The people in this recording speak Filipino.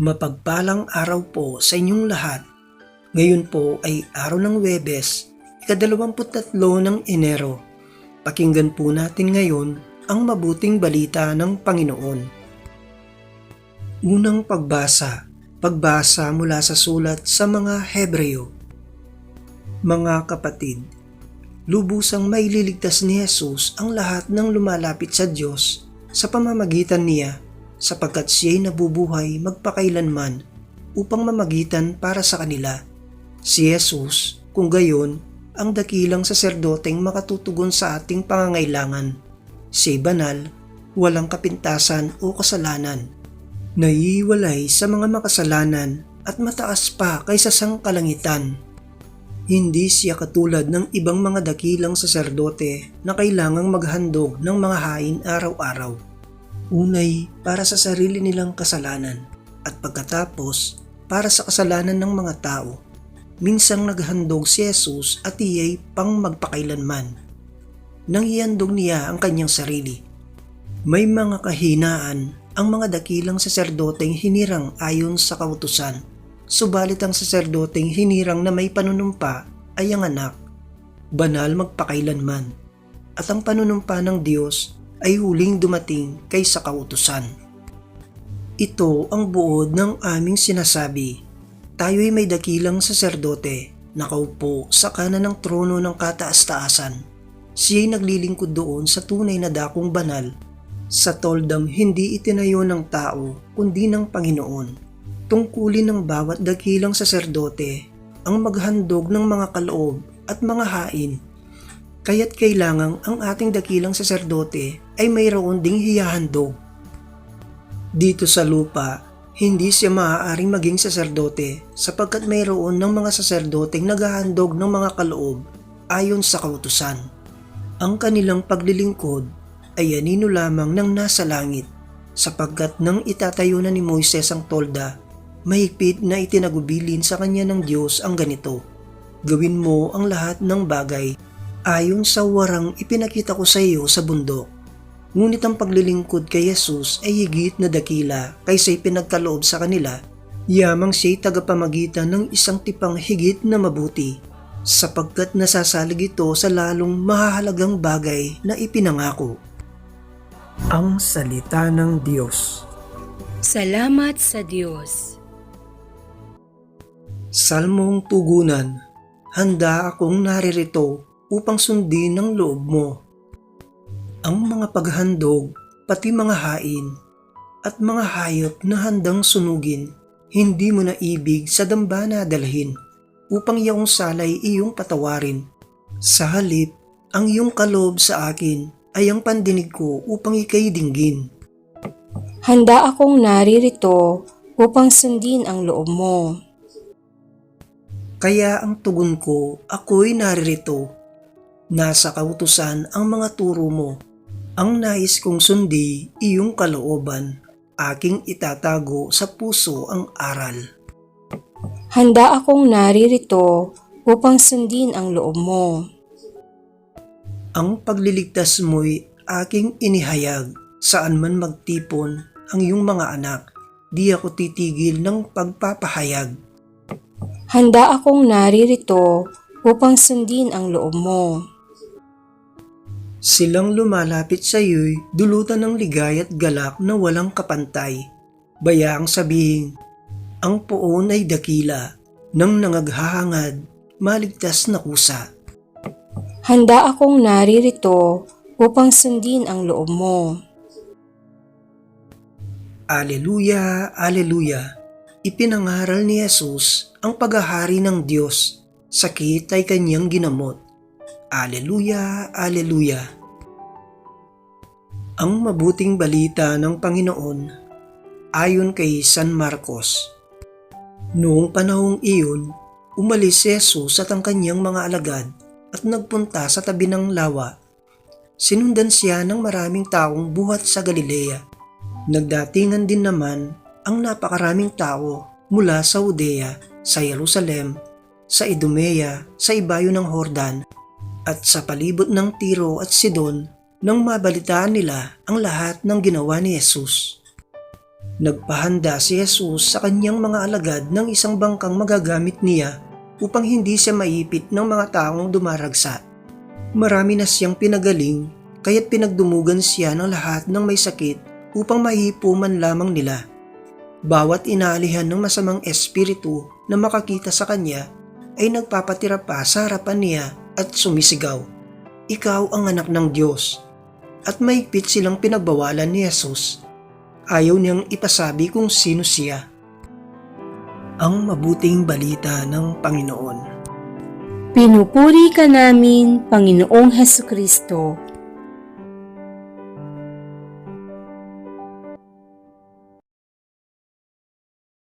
Mapagpalang araw po sa inyong lahat. Ngayon po ay araw ng Webes, ikadalawamput tatlo ng Enero. Pakinggan po natin ngayon ang mabuting balita ng Panginoon. Unang pagbasa, pagbasa mula sa sulat sa mga Hebreo. Mga kapatid, lubusang maililigtas ni Jesus ang lahat ng lumalapit sa Diyos sa pamamagitan niya sapagkat siya'y nabubuhay magpakailanman upang mamagitan para sa kanila. Si Jesus, kung gayon, ang dakilang saserdoteng makatutugon sa ating pangangailangan. Siya'y banal, walang kapintasan o kasalanan. Naiiwalay sa mga makasalanan at mataas pa kaysa sang kalangitan. Hindi siya katulad ng ibang mga dakilang saserdote na kailangang maghandog ng mga hain araw-araw. Unay para sa sarili nilang kasalanan at pagkatapos para sa kasalanan ng mga tao. Minsang naghandog si Jesus at iyay pang magpakailanman. Nang ihandog niya ang kanyang sarili. May mga kahinaan ang mga dakilang saserdoteng hinirang ayon sa kautusan. Subalit ang saserdoteng hinirang na may panunumpa ay ang anak. Banal magpakailanman. At ang panunumpa ng Diyos ay huling dumating kaysa kautusan. Ito ang buod ng aming sinasabi. Tayo'y may dakilang saserdote, nakaupo sa kanan ng trono ng kataas-taasan. Siya'y naglilingkod doon sa tunay na dakong banal, sa toldang hindi itinayo ng tao kundi ng Panginoon. Tungkulin ng bawat dakilang saserdote ang maghandog ng mga kaloob at mga hain kaya't kailangang ang ating dakilang saserdote ay mayroon ding hiyahandog. Dito sa lupa, hindi siya maaaring maging saserdote sapagkat mayroon ng mga saserdoteng naghahandog ng mga kaloob ayon sa kautusan. Ang kanilang paglilingkod ay anino lamang ng nasa langit sapagkat nang itatayo na ni Moises ang tolda, mahigpit na itinagubilin sa kanya ng Diyos ang ganito. Gawin mo ang lahat ng bagay ayon sa warang ipinakita ko sa iyo sa bundok. Ngunit ang paglilingkod kay Jesus ay higit na dakila kaysa ipinagkaloob sa kanila, yamang siya'y tagapamagitan ng isang tipang higit na mabuti, sapagkat nasasalig ito sa lalong mahahalagang bagay na ipinangako. Ang Salita ng Diyos Salamat sa Diyos. Salmong Tugunan Handa akong naririto upang sundin ang loob mo. Ang mga paghandog, pati mga hain, at mga hayop na handang sunugin, hindi mo na ibig sa dambana dalhin, upang iyong salay iyong patawarin. Sa halip, ang iyong kalob sa akin ay ang pandinig ko upang ikay dinggin. Handa akong naririto upang sundin ang loob mo. Kaya ang tugon ko, ako'y naririto Nasa kautusan ang mga turo mo. Ang nais kong sundi, iyong kalooban. Aking itatago sa puso ang aral. Handa akong naririto upang sundin ang loob mo. Ang pagliligtas mo'y aking inihayag. Saan man magtipon ang iyong mga anak, di ako titigil ng pagpapahayag. Handa akong naririto upang sundin ang loob mo. Silang lumalapit sa iyo'y dulutan ng ligay at galak na walang kapantay. Bayaang sabihin, ang poon ay dakila, nang nangaghahangad, maligtas na kusa. Handa akong naririto upang sundin ang loob mo. Aleluya, Aleluya. Ipinangaral ni Jesus ang paghahari ng Diyos. Sakit ay kanyang ginamot. Aleluya, Aleluya. Ang mabuting balita ng Panginoon ayon kay San Marcos. Noong panahong iyon, umalis si Jesus at ang kanyang mga alagad at nagpunta sa tabi ng lawa. Sinundan siya ng maraming taong buhat sa Galilea. Nagdatingan din naman ang napakaraming tao mula sa Udea, sa Jerusalem, sa Idumea, sa ibayo ng Hordan at sa palibot ng Tiro at Sidon nang mabalitaan nila ang lahat ng ginawa ni Jesus. Nagpahanda si Jesus sa kanyang mga alagad ng isang bangkang magagamit niya upang hindi siya maipit ng mga taong dumaragsa. Marami na siyang pinagaling kaya't pinagdumugan siya ng lahat ng may sakit upang mahipo man lamang nila. Bawat inaalihan ng masamang espiritu na makakita sa kanya ay nagpapatira pa sa harapan niya at sumisigaw, Ikaw ang anak ng Diyos. At maigpit silang pinagbawalan ni Jesus. Ayaw niyang ipasabi kung sino siya. Ang mabuting balita ng Panginoon. Pinupuri ka namin, Panginoong Heso Kristo.